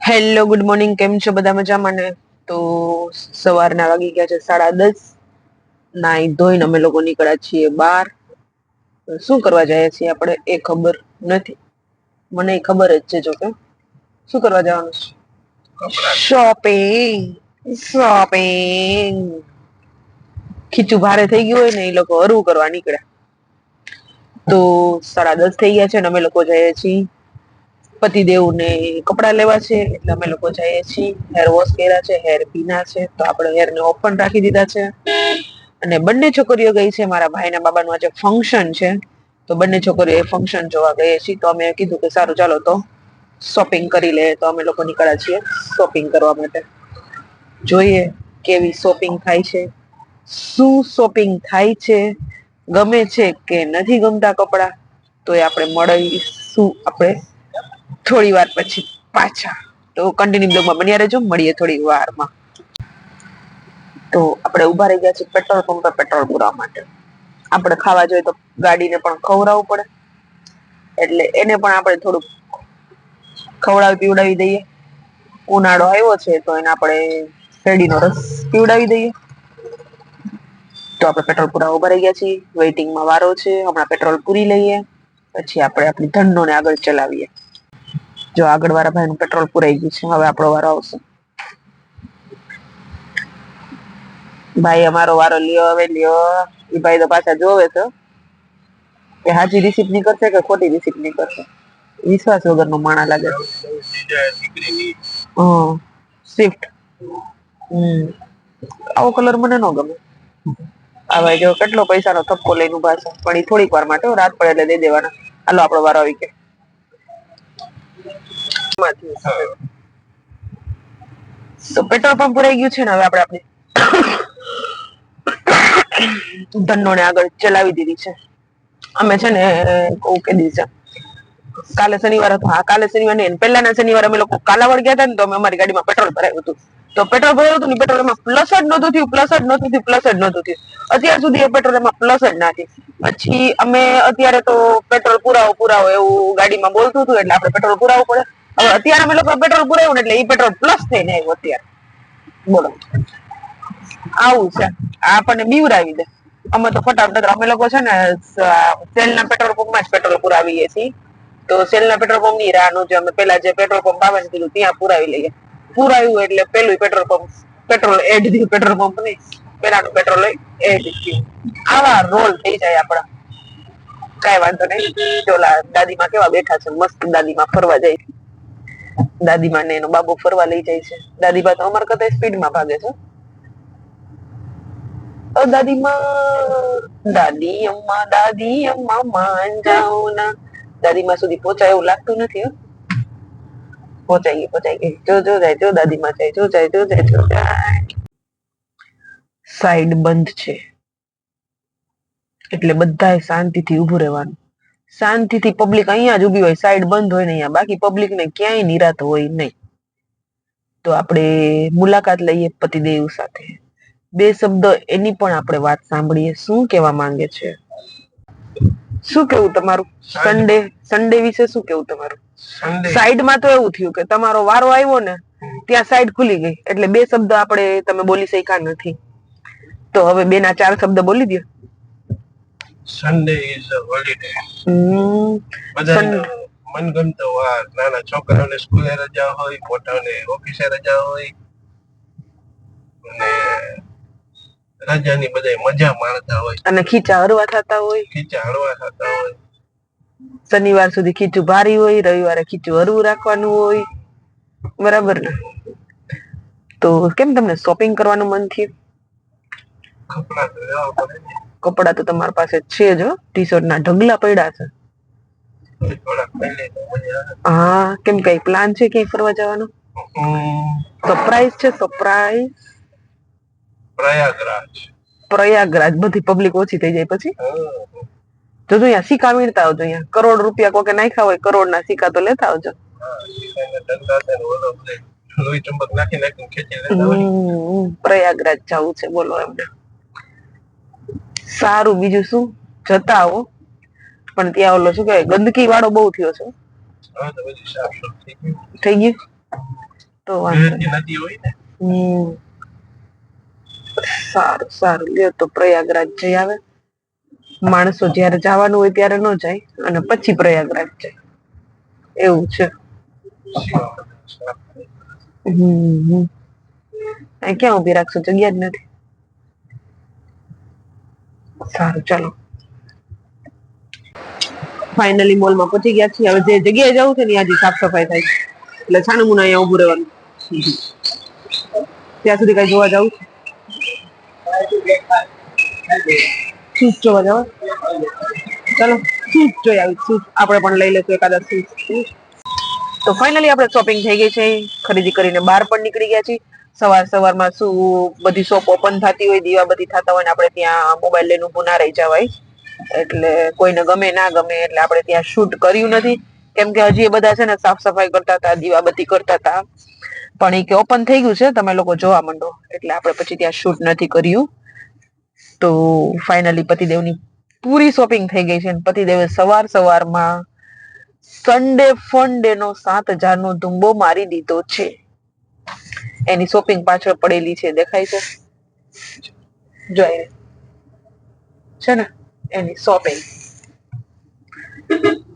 Hello good morning કેમ છો? બધા મજામાં ને? તો સવારના વાગી ગયા છે સાડા દસ. નાઈ ધોઈને અમે લોકો નીકળ્યા છીએ બહાર. શું કરવા જઈએ છીએ આપણે? એ ખબર નથી. મને એ ખબર જ છે જોકે શું કરવા જવાનું છે? શોપિંગ શોપિંગ ખીચું ભારે થઈ ગયું હોય ને, એ લોકો હરવું કરવા નીકળ્યા. તો સાડા દસ થઈ ગયા છે અને અમે લોકો જઈએ છીએ. પતિદેવને કપડાં લેવા છે એટલે અમે લોકો જઈએ છીએ. હેર વોશ કર્યા છે હેર પીના છે, તો આપણે હેરને ઓપન રાખી દીધા છે. અને બંને છોકરીઓ ગઈ છે, મારા ભાઈના બાબાનું આજે ફંક્શન છે. તો બંને છોકરીઓ એ ફંક્શન જોવા ગઈ છીએ તો અમે કીધું કે સારું, ચાલો તો શોપિંગ કરી લે તો અમે લોકો નીકળ્યા છીએ શોપિંગ કરવા માટે. જોઈએ કેવી શોપિંગ થાય છે. શું શોપિંગ થાય છે? ગમે છે કે નથી ગમતા કપડા તો એ આપણે મળીશું આપણે થોડી વાર પછી પાછા. તો કન્ટિન્યુ બ્લોગમાં બન્યા રહેજો, મળીએ થોડી વારમાં. તો આપણે ઊભા રહી ગયા છીએ પેટ્રોલ પંપ પર પેટ્રોલ પૂરવા માટે. આપણે ખાવા જોઈએ તો ગાડીને પણ ખવડાવવું પડે. એટલે એને પણ આપણે થોડુંક ખવડાવી પીવડાવી દઈએ. ઉનાળો આવ્યો છે, તો એને આપણે શેરડીનો રસ પીવડાવી દઈએ. તો આપણે પેટ્રોલ પૂરા ઊભા રહી ગયા છીએ. વેઇટિંગમાં વારો છે. હમણાં પેટ્રોલ પૂરી લઈએ. પછી આપણે આપણી ધંધોને આગળ ચલાવીએ. જો આગળ વાળા ભાઈનું પેટ્રોલ પુરાઈ ગયું છે, હવે આપણો વારો આવશે. ભાઈ અમારો વારો લ્યો, હવે લ્યો. એ ભાઈ તો પાછા જોવે છે. કે હાજી રિસીપની કરશે કે ખોટી રિસીપની કરશે વિશ્વાસ વગરનો માણા લાગે છે. સ્વિફ્ટ હમ. આવો કલર મને ન ગમે. આ જો કેટલો પૈસાનો થપ્પો લઈને ઊભા છે. પણ એ થોડીક વાર માટે રાત પડે એટલે દઈ દેવાના. હાલો, આપણો વારો આવી ગયો. તો પેટ્રોલ પંપ પુરાઈ ગયું છે ને, હવે આપણે આપણે ધનોને આગળ ચલાવી દીધી છે. અમે છે ને કહું કે દી છે કાલે શનિવાર હતો. હા, કાલે શનિવાર નહીં, પહેલાના શનિવારે અમે લોકો કાલાવડ ગયા હતા ને, તો અમે અમારી ગાડીમાં પેટ્રોલ ભરાયું હતું. તો પેટ્રોલ ભરાયું હતું ને પેટ્રોલ એમાં પ્લસ જ નહોતું થયું પ્લસ જ નહોતું થયું પ્લસ જ નહોતું થયું. અત્યાર સુધી એ પેટ્રોલ એમાં પ્લસ જ ના પછી અમે અત્યારે તો પેટ્રોલ પુરાવો પુરાવો એવું ગાડીમાં બોલતું હતું એટલે આપણે પેટ્રોલ પુરાવવું પડે. હવે અત્યારે અમે લોકો પેટ્રોલ પુરાવ્યું એટલે એ પેટ્રોલ પ્લસ થઈને આવ્યું અત્યારે. બોલો. આવું છે. આપણને બીવરાવી દે. અમે તો ફટાફટ અમે લોકો છે ને સેલના પેટ્રોલ પંપમાં જ પેટ્રોલ પુરાવીએ છીએ. તો સેલના પેટ્રોલ પંપની રાહ જે અમે પેલા જે પેટ્રોલ પંપ આવે કીધું ત્યાં પુરાવી લઈએ. પુરાવ્યું એટલે પેલું પેટ્રોલ પંપ પેટ્રોલ એડ થયું પેટ્રોલ પંપ નહીં, પેલાનું પેટ્રોલ એડ થયું. આવા રોલ થઈ જાય આપણા. કઈ વાંધો નહીં. ચોલા દાદીમાં કેવા બેઠા છે, મસ્ત દાદીમાં ફરવા જાય છે. દાદીમાં ને એનો બાબુ ફરવા લઈ જાય છે. દાદીબા તો અમાર કરતા સ્પીડમાં ભાગે છે. દાદીમાં દાદી અમ્મા દાદી, અમ્મા, માન જાઉં ના. દાદીમાં સુધી પહોંચાય એવું લાગતું નથી, હો. પહોંચાઈ ગઈ પહોંચાઈ ગઈ જો જો જાય જો દાદીમાં જાય જો જાય જો જાય જો સાઈડ બંધ છે. એટલે બધાએ શાંતિથી ઊભું રહેવાનું. શાંતિથી પબ્લિક અહીંયા જ ઊભી હોય સાઈડ બંધ હોય ને અહીંયા. બાકી પબ્લિક ને ક્યાંય નિરાત હોય નહીં. તો આપણે મુલાકાત લઈએ પતિદેવ સાથે. બે શબ્દ એની પણ આપણે વાત સાંભળીએ. શું કહેવા માંગે છે? શું કેવું તમારું? સન્ડે સન્ડે વિશે શું કેવું તમારું? સાઈડમાં તો એવું થયું કે તમારો વારો આવ્યો ને ત્યાં સાઈડ ખુલી ગઈ. એટલે બે શબ્દ આપણે તમે બોલી શક્યા નથી. તો હવે બે ના ચાર શબ્દ બોલી દો સન્ડે ઇઝ અ હોલિડે મનગમતો વાર. નાના છોકરાઓને સ્કૂલે રજા હોય મોટાઓને ઓફિસે રજા હોય. અને રજાની બધા મજા માણતા હોય. અને ખીચા હરવા થતા હોય. ખીચા હળવા થતા હોય. શનિવાર સુધી ખીચું ભારી હોય રવિવારે ખીચું હરવું રાખવાનું હોય. બરાબર ને? તો કેમ તમને શોપિંગ કરવાનું મન થયું? કપડા તો તમારી પાસે છે જ ટી શર્ટ ના ઢગલા પડ્યા છે. હા કેમ કઈ પ્લાન છે ક્યાંય ફરવા જવાનો? સરપ્રાઈઝ છે સરપ્રાઈઝ પ્રયાગરાજ. પ્રયાગરાજ. બધી પબ્લિક ઓછી થઈ જાય પછી? જો જો અહીંયા સિક્કા વીણતા આવજો અહીંયા કરોડ રૂપિયા કોકે નાખ્યા હોય કરોડ ના સિક્કા તો લેતા આવજો. પ્રયાગરાજ જવું છે, બોલો એમને. સારું, બીજું શું? જતા આવો. પણ ત્યાં ઓલો શું કહેવાય ગંદકી વાળો બહુ થયો છે. થઈ ગયું? તો સારું સારું. લ્યો તો પ્રયાગરાજ જઈ આવે. માણસો જ્યારે જવાનું હોય ત્યારે ન જાય અને પછી પ્રયાગરાજ જાય. એવું છે. હમ. ક્યાં ઊભી રાખશો? જગ્યા જ નથી. સારું, ચાલો. ફાઇનલી મોલમાં પહોંચી ગયા છીએ. હવે જે જગ્યાએ જવું છે ને આજે સાફ સફાઈ થાય છે. એટલે છાનું મુના અહીંયા ઉભું રહેવાનું. ત્યાં સુધી કઈ જોવા જવું શૂઝ જોવા જવા? ચાલો સૂટ જોઈ આવી સૂટ આપણે પણ લઈ લેશું એકાદા સૂટ તો ફાઇનલી આપણે શોપિંગ થઈ ગઈ છે. ખરીદી કરીને બહાર પણ નીકળી ગયા છીએ. સવાર સવારમાં શું બધી શોપ ઓપન થતી હોય, દીવા બધી થતા હોય ને આપણે ત્યાં મોબાઈલ લઈને ઊભું ના રહી જવાય. એટલે કોઈને ગમે, ના ગમે, એટલે આપણે ત્યાં શૂટ કર્યું નથી. કેમ કે હજી એ બધા છે ને સાફ સફાઈ કરતા હતા દીવાબત્તી કરતા હતા. પણ એ કે ઓપન થઈ ગયું છે, તમે લોકો જોવા માંડો. એટલે આપણે પછી ત્યાં શૂટ નથી કર્યું. તો ફાઇનલી પતિદેવની પૂરી શોપિંગ થઈ ગઈ છે પતિદેવે સવાર સવારમાં સન્ડે ફંડે નો સાત હજાર નો ધુંબો મારી દીધો છે. એની શોપિંગ પાછળ પડેલી છે. દેખાય છે? જોઈ છે ને, એની શોપિંગ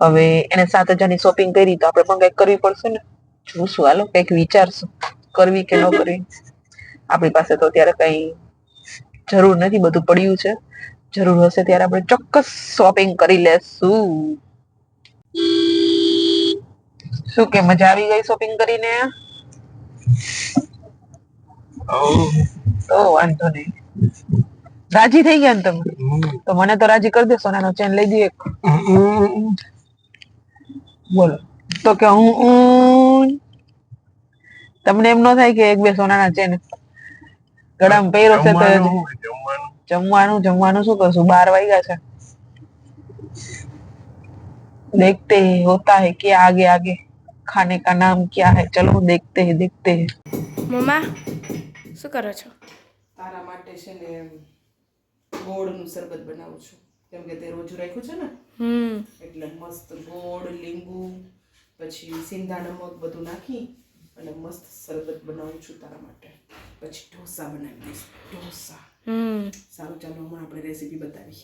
હવે એને સાત હજારની શોપિંગ કરી તો આપણે પણ કંઈક કરવી પડશે ને? જોશું. હાલો, કંઈક વિચારશું. કરવી કે ન કરવી? આપણી પાસે તો અત્યારે કઈ જરૂર નથી, બધું પડ્યું છે. જરૂર હશે ત્યારે આપણે ચોક્કસ શોપિંગ કરી લેશું. શું કે, મજા આવી ગઈ શોપિંગ કરીને. તો વાંધો નહીં. રાજી થઈ ગયા ને તમે? તો મને તો રાજી કરી દે સોનાનો ચેન લઈ દે બોલો. તો કે હું. તમને એમ ન થાય કે એક બે સોનાના ચેન ગળામાં પહેરો છે તો જમવાનું હોય, જમવાનું જમવાનું જમવાનું શું કરશું બાર વાગ્યા છે देखते हैं होता है क्या आगे आगे खाने का नाम क्या है चलो देखते हैं देखते हैं મમ્મા શું કરો છો તારા માટે છે ને ગોળનું શરબત બનાવું છું કેમ કે તે રોજ રાખ્યું છે ને હમ એટલે મસ્ત ગોળ લીંબુ પછી સિંધા નમક બધું નાખી અને મસ્ત શરબત બનાવું છું તારા માટે પછી ઢોસા બનાવી દઈશ. ઢોસા. સારું ચાલો હમણાં આપણે રેસીપી બતાવી